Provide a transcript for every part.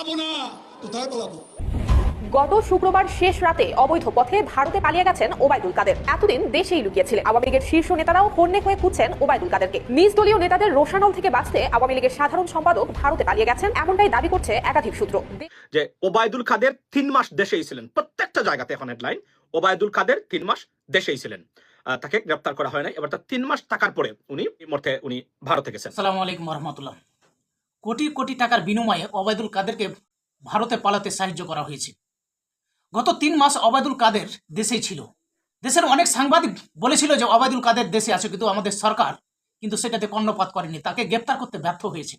পালাবো না। কোথায় পালাবো? গত শুক্রবার শেষ রাতে অবৈধ পথে ভারতে পালিয়ে গেছেন ওবায়দুল কাদের। এতদিন দেশেই লুকিয়েছিলেন। আওয়ামী লীগের শীর্ষ নেতারাও হন্যে হয়ে খুঁজছেন ওবায়দুল কাদেরকে। নিজ দলীয় নেতাদের রোশানল থেকে বাঁচতে আওয়ামী লীগের সাধারণ সম্পাদক ভারতে পালিয়ে গেছেন এমনটাই দাবি করছে একাধিক সূত্র। যে ওবায়দুল কাদের তিন মাস দেশেই ছিলেন। প্রত্যেকটা জায়গাতে এখন হেডলাইন ওবায়দুল কাদের তিন মাস দেশেই ছিলেন। আহ, তাকে গ্রেপ্তার করা হয় নাই। এবার তার তিন মাস থাকার পরে উনি এই মুহূর্তে উনি ভারতে গেছেন। আসসালামু আলাইকুম রহমতুল্লাহ। কোটি কোটি টাকার বিনিময়ে অবায়দুল কাদেরকে ভারতে পালাতে সাহায্য করা হয়েছে। গত তিন মাস অবায়দুল কাদের দেশেই ছিল। দেশের অনেক সাংবাদিক বলেছিল যে অবায়দুল কাদের দেশে আছে কিন্তু আমাদের সরকার কিন্তু সেটাতে কর্ণপাত করেনি, তাকে গ্রেপ্তার করতে ব্যর্থ হয়েছে।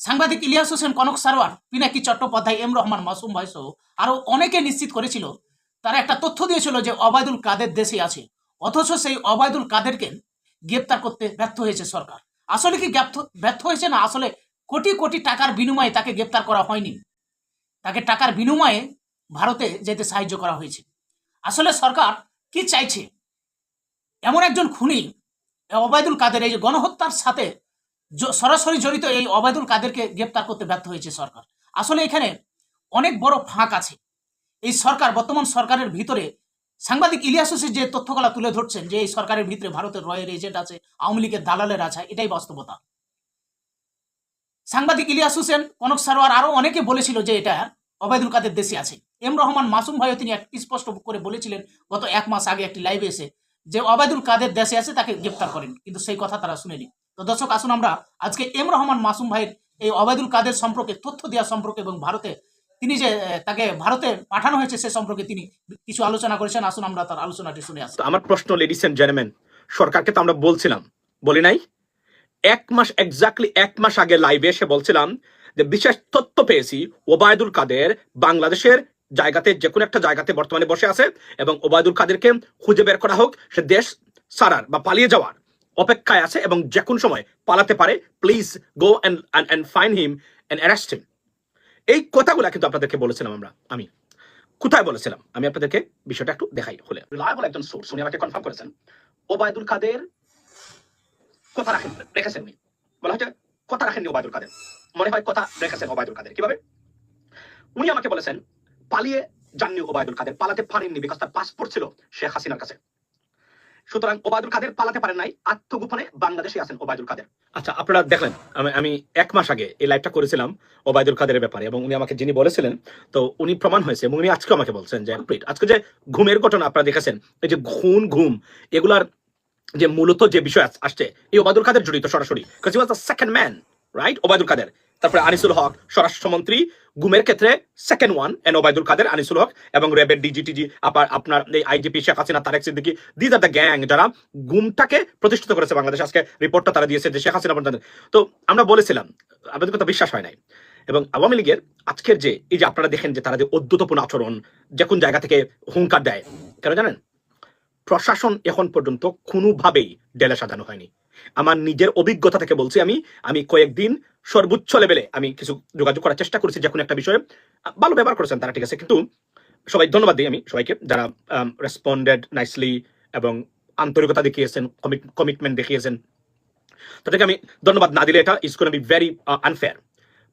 সাংবাদিক ইলিয়াস হোসেন, কনক সারোয়ার, পিনাকি চট্টোপাধ্যায়, এম রহমান, মাসুম ভাই সহ আরও অনেকে নিশ্চিত করেছিল, তারা একটা তথ্য দিয়েছিল যে অবায়দুল কাদের দেশে আছে, অথচ সেই অবায়দুল কাদেরকে গ্রেপ্তার করতে ব্যর্থ হয়েছে সরকার। আসলে কি ব্যর্থ ব্যর্থ হয়েছে না আসলে কোটি কোটি টাকার বিনিময়ে তাকে গ্রেপ্তার করা হয়নি। তাকে টাকার বিনিময়ে ভারতে যেতে সাহায্য করা হয়েছে। আসলে সরকার কি চাইছে? এমন একজন খুনি, অবায়দুল কাদের, এই গণহত্যার সাথে সরাসরি জড়িত এই অবায়দুল কাদেরকে গ্রেপ্তার করতে ব্যর্থ হয়েছে সরকার। আসলে এখানে অনেক বড় ফাঁক আছে। এই সরকার, বর্তমান সরকারের ভিতরে সাংবাদিক ইলিয়াস হোসেন যে তথ্যগুলা তুলে ধরছেন যে এই সরকারের ভিতরে ভারতের রয়ের এজেন্ট আছে, আওয়ামী লীগের দালালের আছে, এটাই বাস্তবতা। সাংবাদিক ইলিয়াস হোসেন, কনক সারোয়ার আরও অনেকে বলেছিল যে এটা অবায়দুল কাদের দেশে আছে। এম রহমান মাসুম ভাইও তিনি এক- স্পষ্ট করে বলেছিলেন, গত এক মাস আগে একটি লাইভে এসে যে অবায়দুল কাদের দেশে আছে তাকে গ্রেপ্তার করেন, কিন্তু সেই কথা তারা শুনেনি। তো দর্শক, আসুন আমরা আজকে এম রহমান মাসুম ভাইয়ের এই অবায়দুল কাদের সম্পর্কে, তথ্য দেওয়া সম্পর্কে এবং ভারতে তিনি যে তাকে ভারতে পাঠানো হয়েছে সে সম্পর্কে তিনি কিছু আলোচনা করেছেন। আসুন আমরা তার আলোচনাটি শুনে আসি। আমার প্রশ্ন লেডিস এন্ড জেন্টলম্যান সরকারকে তো আমরা বলছিলাম, বলি নাই? এক মাস এক্স্যাক্টলি এক মাস আগে লাইভে এসে বলছিলাম যে বিশেষ তথ্য পেয়েছি ওবায়দুল কাদের বাংলাদেশের জায়গাতে যে কোনো একটা জায়গাতে বর্তমানে বসে আছে এবং ওবায়দুল কাদেরকে খুঁজে বের করা হোক, সে দেশ সারার বা পালিয়ে যাওয়ার অপেক্ষায় আছে এবং যে কোনো সময় পালাতে পারে please go and find him and arrest him এই কথাগুলো কিন্তু আপনাদেরকে বলেছিলাম আমরা, আমি। কোথায় বলেছিলাম? আমি আপনাদেরকে বিষয়টা একটু দেখাই হলে। রিলায়েবল একজন সোর্স উনি আমাকে কনফার্ম করেছেন। ওবায়দুল কাদের কথা রাখেন, রেখেছেন উনি। বলা হচ্ছে কথা রাখেননি ওবায়দুল কাদের। মনে হয় কথা রেখেছেন ওবায়দুল কাদের। কীভাবে? উনি আমাকে বলেছেন, পালিয়ে যাননি ওবায়দুল কাদের, পালাতে পারেননি বিকজ তার পাসপোর্ট ছিল শেখ হাসিনার কাছে। সুতরাং ওবায়দুল কাদের পালাতে পারেন নাই, আত্মগোপনে বাংলাদেশে আছেন ওবায়দুল কাদের। আচ্ছা আপনারা দেখলেন, আমি এক মাস আগে এই লাইভটা করেছিলাম ওবায়দুল কাদের ব্যাপারে এবং উনি আমাকে যিনি বলেছিলেন, তো উনি প্রমাণ হয়েছে এবং উনি আজকে আমাকে বলছেন যে আজকে যে ঘুমের ঘটনা আপনারা দেখেছেন, এই যে ঘুম ঘুম, এগুলার যে মূলত যে বিষয় আস- আসছে, এই ওবায়দুল কাদের জড়িত সরাসরি second man right Obaidul Quader. তারপরে আনিসুল হক, স্বরাষ্ট্রমন্ত্রী, গুমের ক্ষেত্রে second one and Obaidul Quader, Anisul Haque, এবং রেবের ডিজিটিজি আবার আপনার এই IGP Sheikh Hasina, Tareq Siddiqui these are the gang যারা গুমটাকে প্রতিষ্ঠিত করেছে বাংলাদেশ। আজকে রিপোর্টটা তারা দিয়েছে যে শেখ হাসিনা পর্যন্ত তো আমরা বলেছিলাম, আপনাদের কথা বিশ্বাস হয় নাই। এবং আওয়ামী লীগের আজকের যে এই যে আপনারা দেখেন যে তারা যে অদ্যতপূর্ণ আচরণ, যে কোন জায়গা থেকে হুঙ্কার দেয়, কেন জানেন? প্রশাসন এখন পর্যন্ত কোনোভাবেই ডেলে সাজানো হয়নি। আমার নিজের অভিজ্ঞতা থেকে বলছি আমি আমি কয়েকদিন সর্বোচ্চ লেভেলে আমি কিছু যোগাযোগ করার চেষ্টা করেছি যে কোনো একটা বিষয়ে। ভালো ব্যবহার করেছেন তারা, ঠিক আছে। কিন্তু সবাই ধন্যবাদ দিই আমি সবাইকে যারা রেসপন্ডেড নাইসলি এবং আন্তরিকতা দেখিয়েছেন কমিটমেন্ট দেখিয়েছেন। তাদেরকে আমি ধন্যবাদ না দিলে এটা ইজ কোন বি ভেরি আনফেয়ার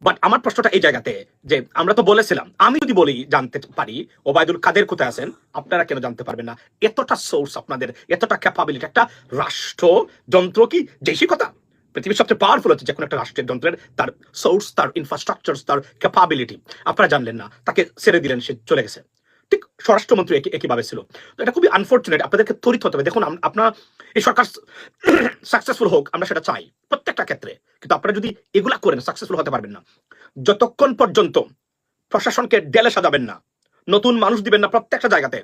বাট আমার প্রশ্নটা এই জায়গাতে যে আমরা তো বলেছিলাম, আমি যদি বলি জানতে পারি, ওবায়দুল কাদের কোথায় আছেন, আপনারা কেন জানতে পারবেন না। এতটা সোর্স আপনাদের, এতটা ক্যাপাবিলিটি একটা রাষ্ট্র যন্ত্র কি দেশি কথা? পৃথিবীর সবচেয়ে পাওয়ারফুল হচ্ছে যে কোনো একটা রাষ্ট্রের যন্ত্রের তার সোর্স তার ইনফ্রাস্ট্রাকচার তার ক্যাপাবিলিটি আপনারা জানলেন না, তাকে ছেড়ে দিলেন, সে চলে গেছে। স্বরাষ্ট্রমন্ত্রী একই একইভাবে ছিল। তো এটা খুবই আনফর্চুনেট আপনাদেরকে তরিত হতে হবে। দেখুন আপনার এই সরকার সাকসেসফুল হোক, আমরা সেটা চাই, প্রত্যেকটা ক্ষেত্রে। কিন্তু আপনারা যদি এগুলা করেন সাকসেসফুল হতে পারবেন না। যতক্ষণ পর্যন্ত প্রশাসনকে ডেলে সাজাবেন না, নতুন মানুষ দিবেন না প্রত্যেকটা জায়গাতে,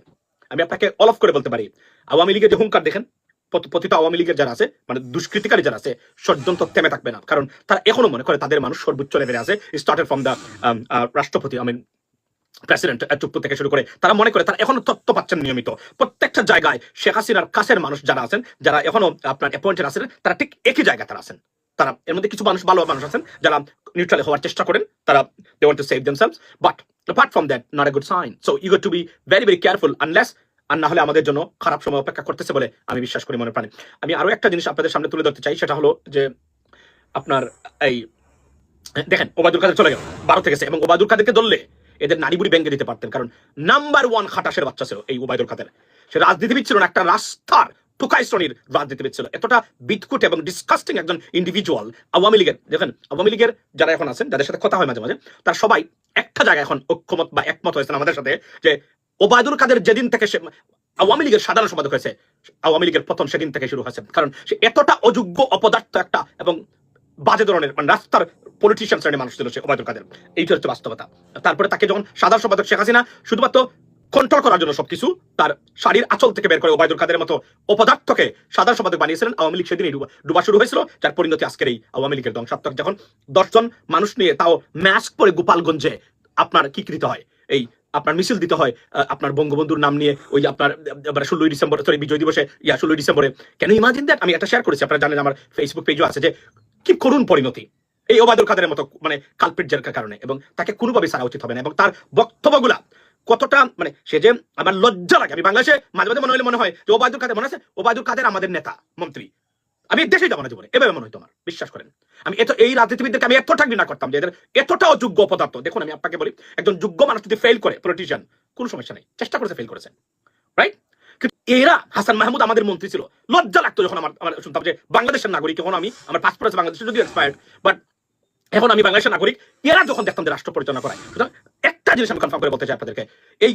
আমি আপনাকে অলফ করে বলতে পারি, আওয়ামী লীগের যে হুঙ্কার, দেখেন প্রত- প্রতিটা আওয়ামী লীগের যারা আছে মানে দুষ্কৃতিকারী যারা আছে, ষড়যন্ত্র থেমে থাকবে না। কারণ তারা এখনও মনে করে তাদের মানুষ সর্বোচ্চ লেভেলে আছে স্টার্টেড ফ্রম দ্য রাষ্ট্রপতি আই মিন প্রেসিডেন্ট চুপ্পু থেকে শুরু করে তারা মনে করে তারা এখনও তথ্য পাচ্ছেন নিয়মিত। প্রত্যেকটা জায়গায় শেখ হাসিনার কাছের মানুষ যারা আছেন, যারা এখনও আপনার অ্যাপয়েন্টেড আছেন, তারা ঠিক একই জায়গায় তারা আছেন। তারা এর মধ্যে কিছু মানুষ, ভালো মানুষ আছেন, যারা নিউট্রাল হওয়ার চেষ্টা করেন, তারা they want to save themselves but apart from that not a good sign so you to be very very careful unless আর না হলে আমাদের জন্য খারাপ সময় অপেক্ষা করতেছে বলে আমি বিশ্বাস করি মনে প্রাণে। আমি আরও একটা জিনিস আপনাদের সামনে তুলে ধরতে চাই, সেটা হলো যে আপনার এই, দেখেন, ওবায়দুল কাদের চলে গেল ভারতে গেছে এবং ওবায়দুল কাদেরকে ধরলে এদের নারী বুড়ি ব্যাঙ্গে দিতে পারতেন, কারণ নাম্বার ওয়ান খাটাসের বাচ্চা ছিল এই ওবায়দুল কাদের সে রাজনীতিবিদ ছিল না, একটা রাস্তার শ্রেণির রাজনীতিবিদ ছিল। এতটা বিদকুট এবং ডিসকাস্টিং একজন ইন্ডিভিজুয়াল আওয়ামী লীগের, দেখেন, আওয়ামী লীগের যারা এখন আছেন, যাদের সাথে কথা হয় মাঝে মাঝে, তার সবাই একটা জায়গায় এখন ঐক্যমত বা একমত হয়েছেন আমাদের সাথে যে ওবায়দুল কাদের যেদিন থেকে সে আওয়ামী লীগের সাধারণ সম্পাদক হয়েছে, আওয়ামী লীগের পতন সেদিন থেকে শুরু হয়েছে। কারণ সে এতটা অযোগ্য, অপদার্থ একটা এবং বাজে ধরনের মানে রাস্তার পলিটিশিয়ান শ্রেণির মানুষ ছিল সে, ওবায়দুল কাদের। এইটা হচ্ছে বাস্তবতা। তারপরে তাকে যখন সাধারণ সম্পাদক শেখ হাসিনা শুধুমাত্র কন্ট্রোল করার জন্য সবকিছু, তার শাড়ির আঁচল থেকে বের করে ওবায়দুল কাদের মতো অপদার্থকে সাধারণ সম্পাদক বানিয়েছিলেন, আওয়ামী লীগ সেদিনই ডুবা শুরু হয়েছিল। যার পরিণতি আজকের এই আওয়ামী লীগের ধ্বংসাত্মক। যখন দশজন মানুষ নিয়ে তাও ম্যাস্ক পরে গোপালগঞ্জে আপনার কি কৃত হয়? এই আপনার মিছিল দিতে হয় আপনার বঙ্গবন্ধুর নাম নিয়ে ওই আপনার ষোলোই ডিসেম্বর সরি বিজয় দিবসে, ইয়া, ষোলোই ডিসেম্বরে। কেন? ইমাজিন দ্যাট আমি একটা শেয়ার করেছি। আপনারা জানেন আমার ফেসবুক পেজও আছে যে কি করুন পরিণতি। এই ওবায়দুল কাদের মতো মানে কালপিটের কারণে, এবং তাকে কোনোভাবে সারা উচিত হবে না, এবং তার বক্তব্যগুলা কতটা মানে সে যে আমার লজ্জা লাগে, আমি বাংলাদেশে মাঝে মাঝে মনে হলে মনে হয় যে ওবায়দুল কাদের, মনে আছে? ওবায়দুল কাদের আমাদের নেতা, মন্ত্রী। আমি দেশেই যাব না জীবনে, এভাবে মনে হতো আমার বিশ্বাস করেন। আমি এত, এই রাজনীতিবিদদেরকে আমি এতটা ঘৃণা করতাম যে এদের এতটা অযোগ্য পদার্থ, দেখুন আমি আপনাকে বলি, একজন যোগ্য মানুষ যদি ফেল করে পলিটিশিয়ান কোনো সমস্যা নেই, চেষ্টা করেছে ফেল করেছে রাইট কিন্তু এরা, হাসান মাহমুদ আমাদের মন্ত্রী ছিল, লজ্জা লাগতো যখন আমার আমার শুনতাম যে বাংলাদেশের নাগরিক এখন আমি, আমার পাসপোর্ট আছে বাংলাদেশের যদিও এক্সপায়ার্ড বাট এখন আমি বাংলাদেশের নাগরিক, এরা যখন দেখতাম রাষ্ট্র পরিচালনা করায়, সুতরাং একটা জিনিস আমি কনফার্ম করে বলতে চাই আপনাদেরকে, এই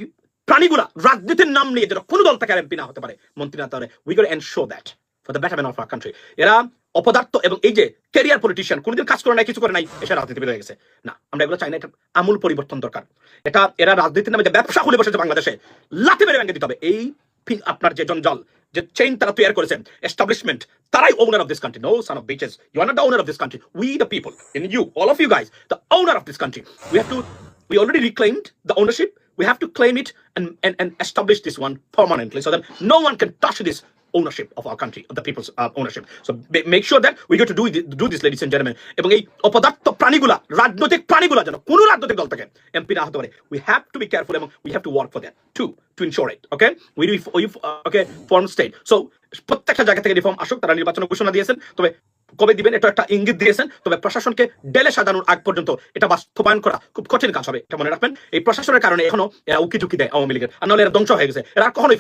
প্রাণীগুলা রাজনীতির নাম নিয়ে যেটা কোনো দল থেকে এমপি না হতে পারে, মন্ত্রী না পারে we got ensure that for the betterment of our country এরা অপদার্থ এবং এই যে ক্যারিয়ার পলিটিশিয়ান কোনোদিন কাজ করে নাই, কিছু করে নাই, এসে রাজনীতিবিদ হয়ে গেছে। না, আমরা এগুলো চাই না, এটা আমূল পরিবর্তন দরকার। এটা, এরা রাজনীতির নামে যে ব্যবসা খুলে বসেছে বাংলাদেশে, লাথি মেরে ভেঙে দিতে হবে। এই আপনার যে জঞ্জাল যে চেইন তারা তৈরি করেছেন এস্টাবলিশমেন্ট তারাই owner of this country no son of bitches you are not the owner of this country we the people in you all of you guys the owner of this country we have to we already reclaimed the ownership. We have to claim it and, and, and establish this one permanently so that no one can touch this ownership of our country, of the people's uh, ownership. So make sure that we go to do, do this, ladies and gentlemen. এবং এই অপদার্থ প্রাণীগুলা রাজনৈতিক প্রাণীগুলা যেন কোনো রাজনৈতিক দল থেকে MP না হতে পারে we have to be careful এবং work for that too to ensure it okay? We we, we uh, okay form state. So প্রত্যেকটা জায়গা থেকে রিফর্ম আসুক তারা নির্বাচন ঘোষণা দিয়েছেন তবে কবে দিবেন এটা একটা ইঙ্গিত দিয়েছেন তবে প্রশাসনকে ডেলে সাজানোর আগ পর্যন্ত এটা বাস্তবায়ন করা খুব কঠিন কাজ হবে এটা মনে রাখবেন। এই প্রশাসনের কারণে এখনও এরা উকি ঝুঁকি দেয় আওয়ামী লীগের। আর নাহলে এরা ধ্বংস হয়ে গেছে। এরা কখনোই